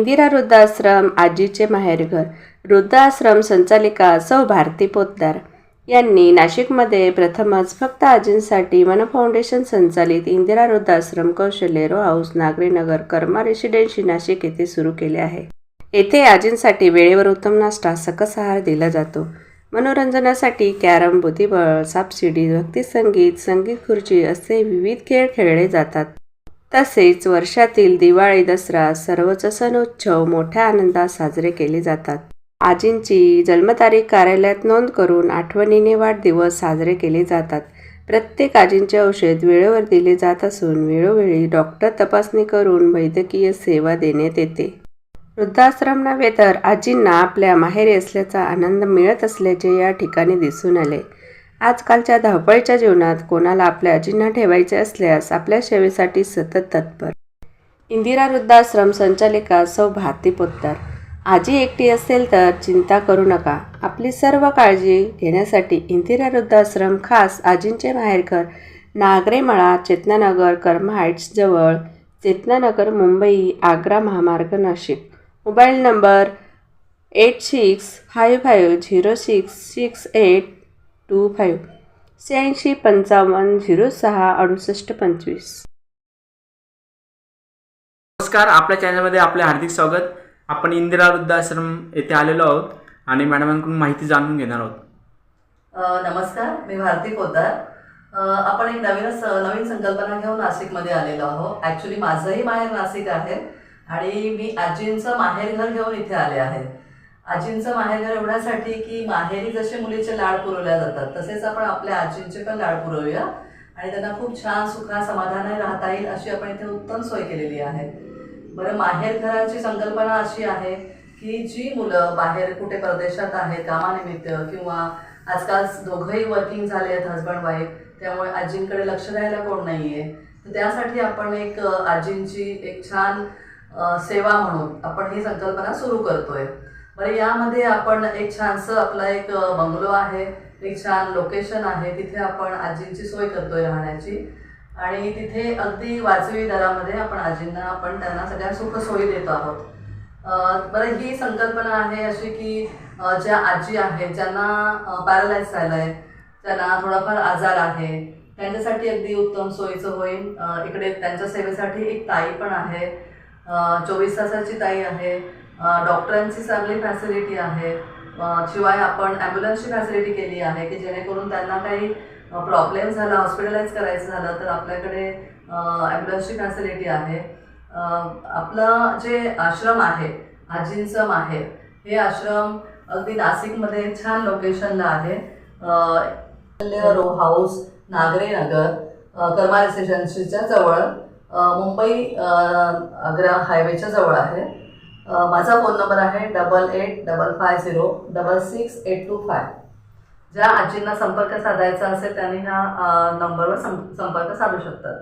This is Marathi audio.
इंदिरा वृद्धाश्रम आजीचे माहेरघर वृद्धाश्रम संचालिका सौ भारती पोतदार यांनी नाशिकमध्ये प्रथमच फक्त आजींसाठी मन फाउंडेशन संचालित इंदिरा वृद्धाश्रम Kaushalya row house Nagarinagar Karma residency Nashik येथे सुरू केले आहे. येथे आजींसाठी वेळेवर उत्तम नाश्ता सकस आहार दिला जातो. मनोरंजनासाठी कॅरम बुद्धिबळ सापशिडी भक्तिसंगीत संगीत खुर्ची असे विविध खेळ खेळले जातात. तसेच वर्षातील दिवाळी दसरा सर्वच सणोत्सव मोठ्या आनंदात साजरे केले जातात. आजींची जन्मतारीख कार्यालयात नोंद करून आठवणीने वाढदिवस साजरे केले जातात. प्रत्येक आजींचे औषध वेळेवर दिले जात असून वेळोवेळी डॉक्टर तपासणी करून वैद्यकीय सेवा देण्यात येते. वृद्धाश्रम नव्हे तर आजींना आपल्या माहेरी असल्याचा आनंद मिळत असल्याचे या ठिकाणी दिसून आले. आजकालच्या धावपळीच्या जीवनात कोणाला आपल्या आजींना ठेवायचे असल्यास आपल्या सेवेसाठी सतत तत्पर. इंदिरा वृद्धाश्रम संचालिका सौ भारती पोत्तर आजी एकटी असेल तर चिंता करू नका. आपली सर्व काळजी घेण्यासाठी इंदिरा वृद्धाश्रम खास आजींचे माहेरघर नागरेमळा चेतनानगर कर्मा हाईट्स जवळ चेतनानगर मुंबई आग्रा महामार्ग Nashik. Mobile number eight six five five zero six six eight two five. शहाऐंशी पंचावन्न झिरो सहा अडुसष्ट पंचवीस. नमस्कार आपल्या चॅनलमध्ये आपले हार्दिक स्वागत. आपण इंदिरा वृद्धाश्रम येथे आलेलो आहोत आणि मॅडमांकडून माहिती जाणून घेणार आहोत. अ, नमस्कार मी भारती पोद्दार. अ, आपण एक नवीनच नवीन संकल्पना घेऊन नाशिकमध्ये आलेलो आहोत. ॲक्च्युली माझंही माहेर नाशिक आहे आणि मी आजींचं माहेरघर घेऊन इथे आले आहे. आजींचं माहेरघर एवढ्यासाठी की माहेरी जसे मुलीचे लाड पुरवल्या जातात तसेच आपण आपल्या आजींचे पण लाड पुरवूया. आणि त्यांना खूप छान सुखा समाधानाने राहता येईल अशी आपण इथे उत्तम सोय केलेली आहे. बरं माहेरघराची संकल्पना अशी आहे की जी मुलं बाहेर कुठे परदेशात आहेत कामानिमित्त किंवा आजकाल दोघंही वर्किंग झाले आहेत हजबंड वाईफ त्यामुळे आजींकडे लक्ष द्यायला कोण नाही आहे तर त्यासाठी आपण एक आजींची एक छान सेवा म्हणून आपण ही संकल्पना सुरू करतोय. बरं यामध्ये आपण एक छानसं आपला एक बंगलो आहे एक छान लोकेशन आहे तिथे आपण आजींची सोय करतोय राहण्याची. आणि तिथे अगदी वाजवी दरामध्ये आपण आजींना आपण त्यांना सगळ्या सुखसोयी देतो आहोत. बरं ही संकल्पना आहे अशी की ज्या आजी आहेत ज्यांना पॅरालाइज झालं आहे त्यांना थोडाफार आजार आहे त्यांच्यासाठी अगदी उत्तम सोयीचं होईल. इकडे त्यांच्या सेवेसाठी एक ताई पण आहे. चोवीस तासाची ताई आहे. डॉक्टरांची चांगली फॅसिलिटी आहे. शिवाय आपण ॲम्ब्युलन्सची फॅसिलिटी केली आहे की जेणेकरून त्यांना काही प्रॉब्लेम झाला हॉस्पिटलाइज करायचं झालं तर आपल्याकडे ॲम्ब्युलन्सची फॅसिलिटी आहे. आपलं जे आश्रम आहे आजींचं माहेर हे आश्रम अगदी नाशिकमध्ये छान लोकेशनला आहे. Row house Nagare Nagar Karma रेसिडेन्सीच्या जवळ मुंबई आग्रा हायवेच्या जवळ आहे. माझा फोन नंबर आहे double eight double five zero double six eight two five. ज्या आजींना संपर्क साधायचा असेल त्यांनी ह्या नंबरवर सं संपर्क साधू शकतात.